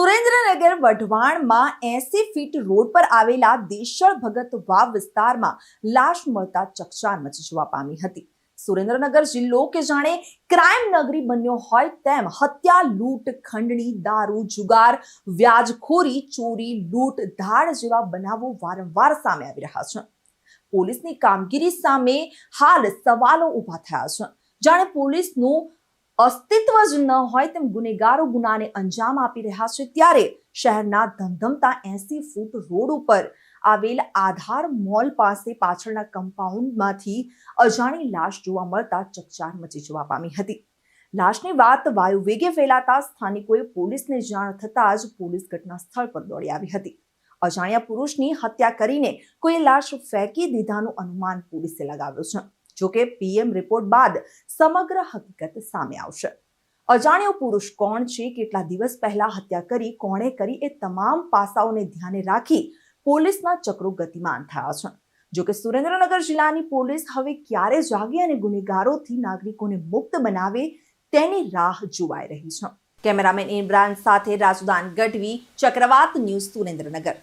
સુરેન્દ્રનગર વઢવાણમાં એસી feet road પર આવેલા દેશળ ભગત વાવ વિસ્તારમાં લાશ મળતા ચકચાર મચી જોવા પામી હતી. સુરેન્દ્રનગર જિલ્લો કે જાણે ક્રાઇમ નગરી બન્યો હોય તેમ હત્યા, લૂંટ, ખંડણી, દારૂ, જુગાર, વ્યાજખોરી, ચોરી, લૂંટ, ધાડ જેવા બનાવો વારંવાર સામે આવી રહ્યા છે. પોલીસની કામગીરી સામે હાલ સવાલો ઊભા થયા છે. જાણે પોલીસનું અસ્તિત્વ જ ન હોય તેમ ગુનેગારો ગુનાને અંજામ આપી રહ્યા છે ત્યારે શહેરના ધમધમતા એસી ફૂટ રોડ ઉપર આવેલ આધાર મોલ પાસે પાછળના કમ્પાઉન્ડમાંથી અજાણી લાશ જોવા મળતા ચકચાર મચી જવા પામી હતી. લાશની વાત વાયુ વેગે ફેલાતા સ્થાનિકોએ પોલીસને જાણ થતાં જ પોલીસ ઘટના સ્થળ પર દોડી આવી હતી. અજાણ્યા પુરુષની હત્યા કરીને કોઈ લાશ ફેંકી દીધાનું અનુમાન પોલીસે લગાવ્યું છે. જોકે પીએમ રિપોર્ટ બાદ સમગ્ર હકીકત સામે આવશે. અજાણ્યો પુરુષ કોણ છે, કેટલા દિવસ પહેલા હત્યા કરી, કોણે કરી એ તમામ પાસાઓને ધ્યાને રાખી પોલીસના ચક્રો ગતિમાન થયા છે. જોકે સુરેન્દ્રનગર જિલ્લાની પોલીસ હવે ક્યારે જાગે અને ગુનેગારોથી નાગરિકોને મુક્ત બનાવે તેની રાહ જોવાઈ રહી છે. કેમેરામેન ઇમરાન સાથે રાજદાન ગઢવી, ચક્રવાત ન્યૂઝ સુરેન્દ્રનગર.